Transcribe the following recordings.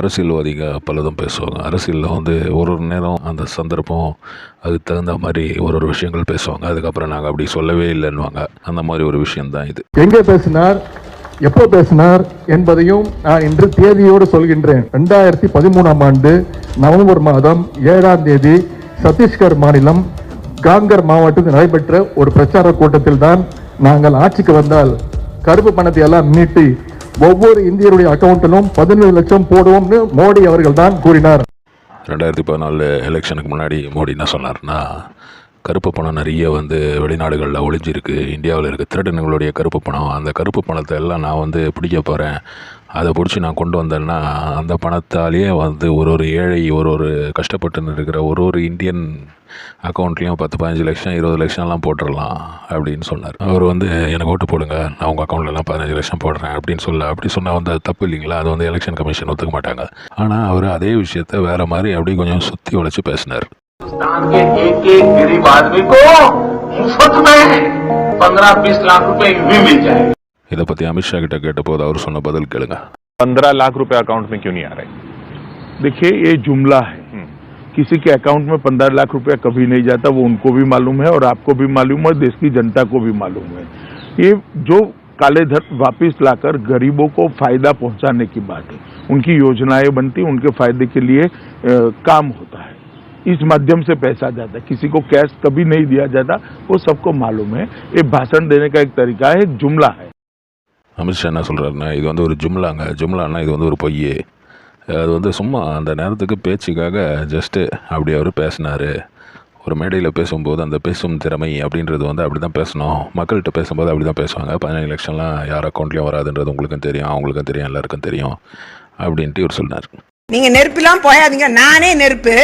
அரசியல்வாதிகள் பலதும் பேசுவாங்க. அரசியலில் வந்து ஒரு ஒரு நேரம் அந்த சந்தர்ப்பம் அதுக்கு தகுந்த மாதிரி ஒரு ஒரு விஷயங்கள் பேசுவாங்க. அதுக்கப்புறம் நாங்கள் அப்படி சொல்லவே இல்லைன்னுவாங்க. அந்த மாதிரி ஒரு விஷயம்தான் இது. எங்கே பேசினார் எப்போ பேசினார் என்பதையும் நான் இன்று தேதியோடு சொல்கின்றேன். ரெண்டாயிரத்தி பதிமூணாம் ஆண்டு நவம்பர் மாதம் ஏழாம் தேதி சத்தீஸ்கர் மாநிலம் காங்கர் மாவட்டத்தில் நடைபெற்ற ஒரு பிரச்சார கூட்டத்தில் தான் நாங்கள் ஆட்சிக்கு வந்தால் கருப்பு பணத்தை எல்லாம் மீட்டு ஒவ்வொரு இந்தியருடைய அக்கௌண்ட்டிலும் பதினேழு லட்சம் போடுவோம்னு மோடி அவர்கள் தான் கூறினார். ரெண்டாயிரத்தி பதினாலு எலெக்ஷனுக்கு முன்னாடி மோடி என்ன சொன்னார்னா கருப்பு பணம் நிறைய வந்து வெளிநாடுகளில் ஒளிஞ்சிருக்கு இந்தியாவில் இருக்க திருடனுங்களுடைய கருப்பு பணம் அந்த கருப்பு பணத்தை எல்லாம் நான் வந்து பிடிக்க போகிறேன் அதை பிடிச்சி நான் கொண்டு வந்தேன்னா அந்த பணத்தாலேயே வந்து ஒரு ஒரு ஏழை ஒரு ஒரு கஷ்டப்பட்டு இருக்கிற ஒரு ஒரு இந்தியன் அக்கௌண்ட்லேயும் பத்து பதினஞ்சு லட்சம் இருபது லட்சம்லாம் போட்டுடலாம் அப்படின்னு சொன்னார் அவர் வந்து எனக்கு ஓட்டு போடுங்க நான் உங்கள் அக்கௌண்ட்லலாம் பதினஞ்சு லட்சம் போடுறேன் அப்படின்னு சொல்ல அப்படி சொன்னால் வந்து அது தப்பு இல்லைங்களா அது வந்து எலெக்ஷன் கமிஷன் ஒத்துக்க மாட்டாங்க ஆனால் அவர் அதே விஷயத்த வேறு மாதிரி அப்படியே கொஞ்சம் சுற்றி உழைச்சி பேசினார் हिंदुस्तान के एक एक गरीब आदमी को मुफ्त में पंद्रह बीस लाख रुपए यूं ही मिल जाएंगे இதை பற்றி அமித்ஷா கிட்ட கேட்டபோது அவர் சொன்ன பதில் கேளுங்க पंद्रह लाख रुपए अकाउंट में क्यों नहीं आ रहे देखिए ये जुमला है किसी के अकाउंट में पंद्रह लाख रुपया कभी नहीं जाता वो उनको भी मालूम है और आपको भी मालूम है देश की जनता को भी मालूम है ये जो काले धन वापिस लाकर गरीबों को फायदा पहुंचाने की बात है उनकी योजनाएं बनती उनके फायदे के लिए अ, काम होता है इस माध्यम से पैसा जाता है किसी को कैश कभी नहीं दिया जाता वो सबको मालूम है ये भाषण देने का एक तरीका है एक जुमला है அமித்ஷா என்ன சொல்கிறாருன்னா இது வந்து ஒரு ஜும்லாங்க. ஜும்லான்னா இது வந்து ஒரு பொய் அது வந்து சும்மா அந்த நேரத்துக்கு பேச்சுக்காக ஜஸ்ட்டு அப்படி அவர் பேசினார். ஒரு மேடையில் பேசும்போது அந்த பேசும் திறமை அப்படின்றது வந்து அப்படி தான் பேசணும். மக்கள்கிட்ட பேசும்போது அப்படி தான் பேசுவாங்க. பதினஞ்சு லட்சம்லாம் யார் அக்கௌண்ட்லேயும் வராதுன்றது உங்களுக்கும் தெரியும் அவங்களுக்கும் தெரியும் எல்லாருக்கும் தெரியும் அப்படின்ட்டு இவர் சொன்னார். நீங்கள் நெருப்புலாம் போயாதீங்க. நானே நெருப்பு.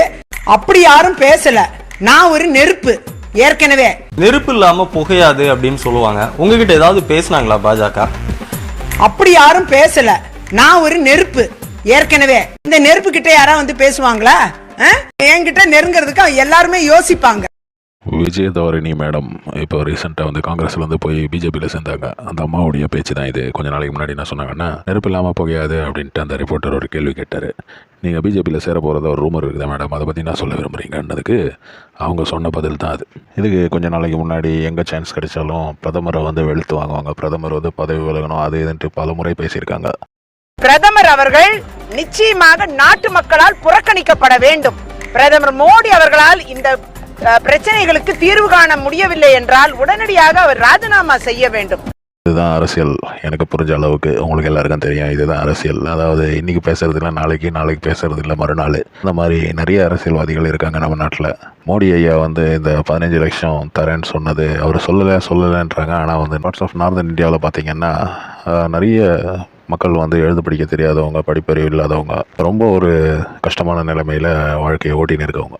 அப்படி யாரும் பேசலை. நான் ஒரு நெருப்பு. ஏற்கனவே. நெருப்பு இல்லாம புகையாது அப்படின்னு சொல்லுவாங்க. உங்ககிட்ட ஏதாவது பேசுனாங்களா பாஜக? அப்படி யாரும் பேசல. நான் ஒரு நெருப்பு. ஏற்கனவே. இந்த நெருப்பு கிட்ட யாரா வந்து பேசுவாங்களா? என்கிட்ட நெருங்கிறதுக்கு எல்லாருமே யோசிப்பாங்க. விஜயதவரணி மேடம் இப்போ ரீசெண்டாக வந்து காங்கிரஸில் வந்து போய் பிஜேபியில் சேர்ந்தாங்க. அந்த அம்மாவுடைய பேச்சு தான் இது. கொஞ்ச நாளைக்கு முன்னாடி என்ன சொன்னாங்கன்னா நெருப்பு இல்லாமல் புகையாது அப்படின்ட்டு அந்த ரிப்போர்ட்டர் ஒரு கேள்வி கேட்டார். நீங்கள் பிஜேபியில் சேர போகிறத ஒரு ரூமர் இருக்குது மேடம்? அதை பற்றி நான் சொல்ல விரும்புகிறீங்கன்றதுக்கு அவங்க சொன்ன பதில் தான் அது. இதுக்கு கொஞ்ச நாளைக்கு முன்னாடி எங்கே சான்ஸ் கிடைச்சாலும் பிரதமரை வந்து வெளுத்து வாங்குவாங்க. பிரதமர் வந்து பதவி விலகணும் அது இதுன்ட்டு பல முறை பேசியிருக்காங்க. பிரதமர் அவர்கள் நிச்சயமாக நாட்டு மக்களால் புறக்கணிக்கப்பட வேண்டும். பிரதமர் மோடி அவர்களால் இந்த பிரச்சனைகளுக்கு தீர்வு காண முடியவில்லை என்றால் உடனடியாக அவர் ராஜினாமா செய்ய வேண்டும். இதுதான் அரசியல். எனக்கு புரிஞ்ச அளவுக்கு உங்களுக்கு எல்லாருக்கும் தெரியும். இதுதான் அரசியல். அதாவது இன்றைக்கி பேசுறது இல்லை நாளைக்கு நாளைக்கு பேசுறது இல்லை மறுநாள். இந்த மாதிரி நிறைய அரசியல்வாதிகள் இருக்காங்க நம்ம நாட்டில். மோடி ஐயா வந்து இந்த பதினஞ்சு லட்சம் தரேன்னு சொன்னது அவர் சொல்லலை சொல்லலைன்றாங்க. ஆனால் வந்து பார்ட்ஸ் ஆஃப் நார்தன் இந்தியாவில் பார்த்தீங்கன்னா நிறைய மக்கள் வந்து எழுத படிக்க தெரியாதவங்க படிப்பறிவு இல்லாதவங்க ரொம்ப ஒரு கஷ்டமான நிலைமையில் வாழ்க்கையை ஓட்டின்னு இருக்கவங்க.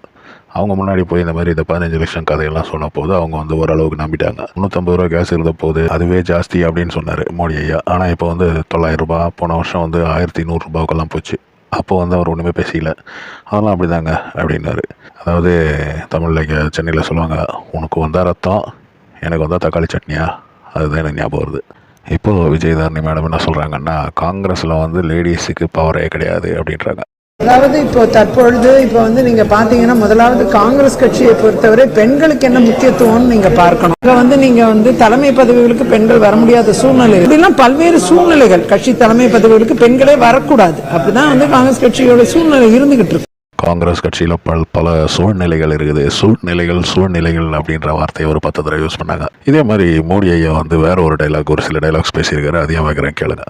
அவங்க முன்னாடி போய் இந்த மாதிரி இந்த பதினஞ்சு லட்சம் கதையெல்லாம் சொன்ன போது அவங்க வந்து ஓரளவுக்கு நம்பிட்டாங்க. முந்நூற்றம்பது ரூபா கேஸ் இருந்த போது அதுவே ஜாஸ்தி அப்படின்னு சொன்னார் மோடி ஐயா. ஆனால் இப்போ வந்து தொள்ளாயிரம் ரூபாய் போன வருஷம் வந்து ஆயிரத்தி நூறுரூபாவுக்கெல்லாம் போச்சு. அப்போ வந்து அவர் ஒன்றுமே பேசிக்கல. அதெல்லாம் அப்படிதாங்க அப்படின்னாரு. அதாவது தமிழில் சென்னையில் சொல்லுவாங்க உனக்கு வந்தால் ரத்தம் எனக்கு வந்தால் தக்காளி சட்னியா? அதுதான் எனக்கு ஞாபகம் வருது. இப்போது விஜயதாரணி மேடம் என்ன சொல்கிறாங்கன்னா காங்கிரஸில் வந்து லேடிஸுக்கு பவரே கிடையாது அப்படின்றாங்க. அதாவது இப்போ தற்பொழுது இப்போ வந்து நீங்க பாத்தீங்கன்னா முதலாவது காங்கிரஸ் கட்சியை பொறுத்தவரை பெண்களுக்கு என்ன முக்கியத்துவம்னு நீங்க பார்க்கணும். அங்க வந்து நீங்க வந்து தலைமை பதவிகளுக்கு பெண்கள் வர முடியாத சூழ்நிலை இப்படிலாம் பல்வேறு சூழ்நிலைகள். கட்சி தலைமை பதவிகளுக்கு பெண்களே வரக்கூடாது. அப்படிதான் வந்து காங்கிரஸ் கட்சியோட சூழ்நிலை இருந்துகிட்டு இருக்கு. காங்கிரஸ் கட்சியில் பல பல சூழ்நிலைகள் இருக்குது. சூழ்நிலைகள் சூழ்நிலைகள் அப்படின்ற வார்த்தையை ஒரு பத்து தடவை யூஸ் பண்ணாங்க. இதே மாதிரி மோடி ஐயா வந்து வேற ஒரு டைலாக் ஒரு சில டைலாக்ஸ் பேசியிருக்காரு. அதையும் வைக்கிறேன் கேளுங்க.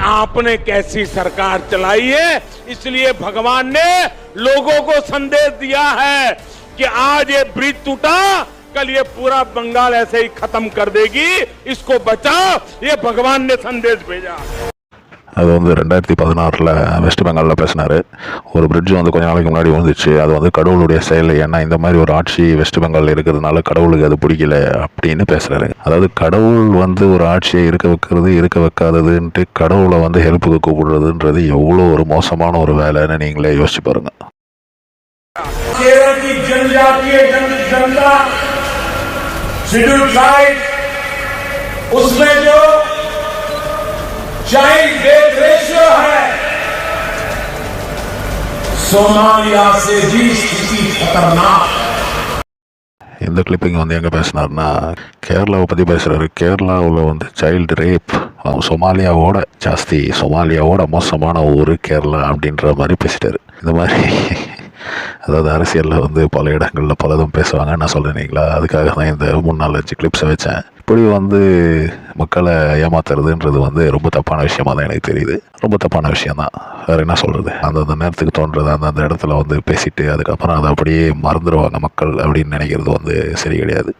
आपने कैसी सरकार चलाई है? इसलिए भगवान ने लोगों को संदेश दिया है कि आज ये ब्रिज टूटा, कल ये पूरा बंगाल ऐसे ही खत्म कर देगी, इसको बचाओ। ये भगवान ने संदेश भेजा। அது வந்து ரெண்டாயிரத்தி பதினாறில் வெஸ்ட் பெங்காலில் பேசினார் ஒரு பிரிட்ஜ் வந்து கொஞ்ச நாளைக்கு முன்னாடி வந்துச்சு அது வந்து கடவுளுடைய செயல் ஏன்னா இந்த மாதிரி ஒரு ஆட்சி வெஸ்ட் பெங்காலில் இருக்கிறதுனால கடவுளுக்கு அது பிடிக்கல அப்படின்னு பேசுகிறாரு அதாவது கடவுள் வந்து ஒரு ஆட்சியை இருக்க வைக்கிறது இருக்க வைக்காததுன்ட்டு கடவுளை வந்து ஹெல்ப்புக்கு கூப்பிடுறதுன்றது எவ்வளோ ஒரு மோசமான ஒரு வேலைன்னு நீங்களே யோசிச்சு பாருங்க केरल की जनजातीय जन जनता शेड्यूल ट्राइब उसमें जो चाइल्ड सोमालिया से भी स्थिति खतरनाक है இந்த கிளிப்பிங் வந்து எங்கே பேசினார்னா கேரளாவை பற்றி பேசுகிறாரு கேரளாவில் வந்து சைல்டு ரேப் சொமாலியாவோட ஜாஸ்தி சொமாலியாவோட மோசமான ஊர் கேரளா அப்படின்ற மாதிரி பேசிட்டாரு இந்த மாதிரி அதாவது அரசியலில் வந்து பல இடங்களில் பலதும் பேசுவாங்க. நான் சொல்கிறீங்களா அதுக்காக தான் இந்த மூணு நாலு அஞ்சு கிளிப்ஸை வச்சேன். இப்படி வந்து மக்களை ஏமாத்துறதுன்றது வந்து ரொம்ப தப்பான விஷயமா தான் எனக்கு தெரியுது. ரொம்ப தப்பான விஷயம் தான் வேறு என்ன சொல்கிறது அந்தந்த நேரத்துக்கு தோன்றது அந்தந்த இடத்துல வந்து பேசிட்டு அதுக்கப்புறம் அதை அப்படியே மறந்துடுவாங்க மக்கள் அப்படின்னு நினைக்கிறது வந்து சரி கிடையாது.